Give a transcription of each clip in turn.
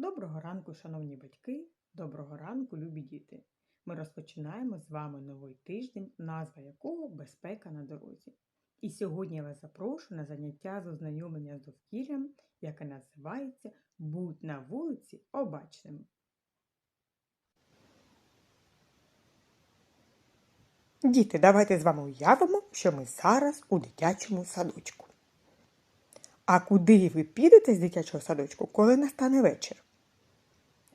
Доброго ранку, шановні батьки, доброго ранку, любі діти. Ми розпочинаємо з вами новий тиждень, назва якого безпека на дорозі. І сьогодні я вас запрошую на заняття з ознайомлення з довкіллям, яке називається Будь на вулиці обачним. Діти, давайте з вами уявимо, що ми зараз у дитячому садочку. А куди ви підете з дитячого садочку, коли настане вечір?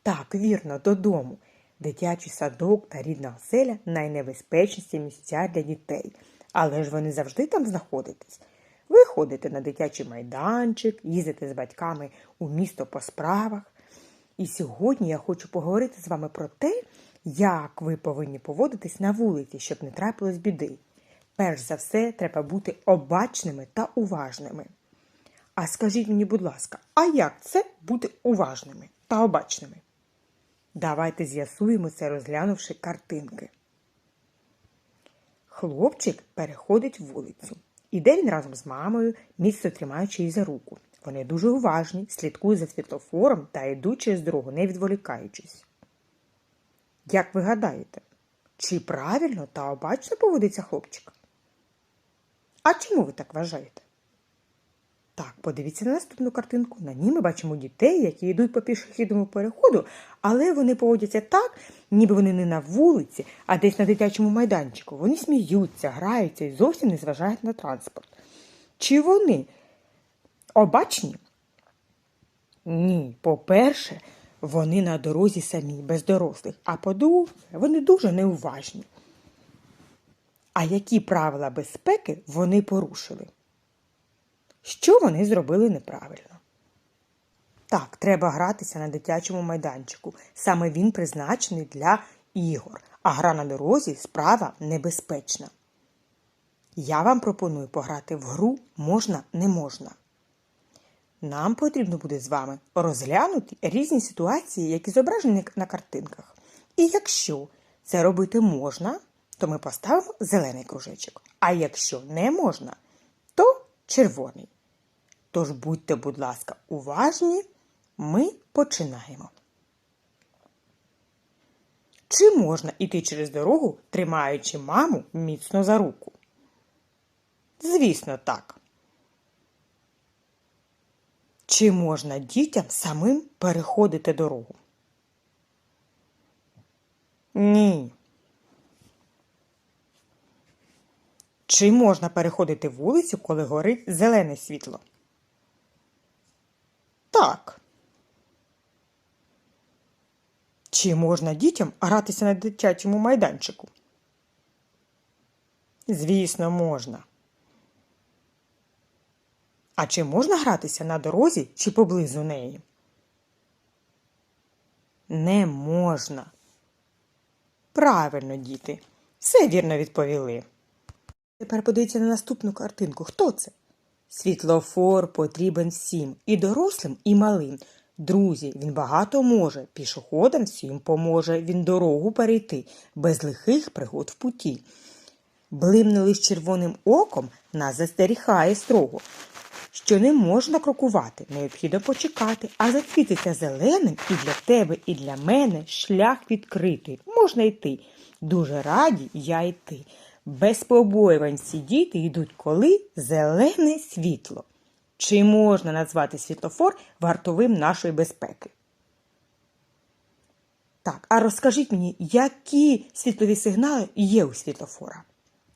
Так, вірно, додому. Дитячий садок та рідна оселя найнебезпечніші місця для дітей. Але ж вони завжди там знаходитесь. Ви ходите на дитячий майданчик, їздите з батьками у місто по справах. І сьогодні я хочу поговорити з вами про те, як ви повинні поводитись на вулиці, щоб не трапилось біди. Перш за все, треба бути обачними та уважними. А скажіть мені, будь ласка, а як це бути уважними та обачними? Давайте з'ясуємо це, розглянувши картинки. Хлопчик переходить вулицю. Іде він разом з мамою, міцно тримаючи її за руку. Вони дуже уважні, слідкують за світлофором та йдуть через дорогу, не відволікаючись. Як ви гадаєте, чи правильно та обачно поводиться хлопчик? А чому ви так вважаєте? Так, подивіться на наступну картинку. На ній ми бачимо дітей, які йдуть по пішохідному переходу, але вони поводяться так, ніби вони не на вулиці, а десь на дитячому майданчику. Вони сміються, граються і зовсім не зважають на транспорт. Чи вони обачні? Ні, по-перше, вони на дорозі самі, без дорослих, а по-друге, вони дуже неуважні. А які правила безпеки вони порушили? Що вони зробили неправильно? Так, треба гратися на дитячому майданчику. Саме він призначений для ігор, а гра на дорозі справа небезпечна. Я вам пропоную пограти в гру можна не можна. Нам потрібно буде з вами розглянути різні ситуації, які зображені на картинках. І якщо це робити можна, то ми поставимо зелений кружечок. А якщо не можна, то червоний. Тож будьте, будь ласка, уважні, ми починаємо. Чи можна йти через дорогу, тримаючи маму міцно за руку? Звісно, так. Чи можна дітям самим переходити дорогу? Ні. Чи можна переходити вулицю, коли горить зелене світло? Так. Чи можна дітям гратися на дитячому майданчику? Звісно, можна. А чи можна гратися на дорозі чи поблизу неї? Не можна. Правильно, діти. Все вірно відповіли. Тепер подивіться на наступну картинку. Хто це? Світлофор потрібен всім, і дорослим, і малим. Друзі, він багато може, пішоходам всім поможе, він дорогу перейти, без лихих пригод в путі. Блимне лиш червоним оком нас застерігає строго, що не можна крокувати, необхідно почекати, а засвітиться зеленим і для тебе, і для мене шлях відкритий. Можна йти. Дуже раді я йти. Без побоювань ці діти йдуть коли зелене світло. Чи можна назвати світлофор вартовим нашої безпеки? Так, а розкажіть мені, які світлові сигнали є у світлофора?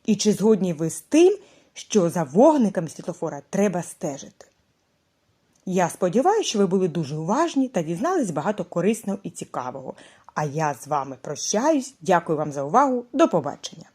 І чи згодні ви з тим, що за вогниками світлофора треба стежити? Я сподіваюся, що ви були дуже уважні та дізнались багато корисного і цікавого. А я з вами прощаюсь. Дякую вам за увагу. До побачення!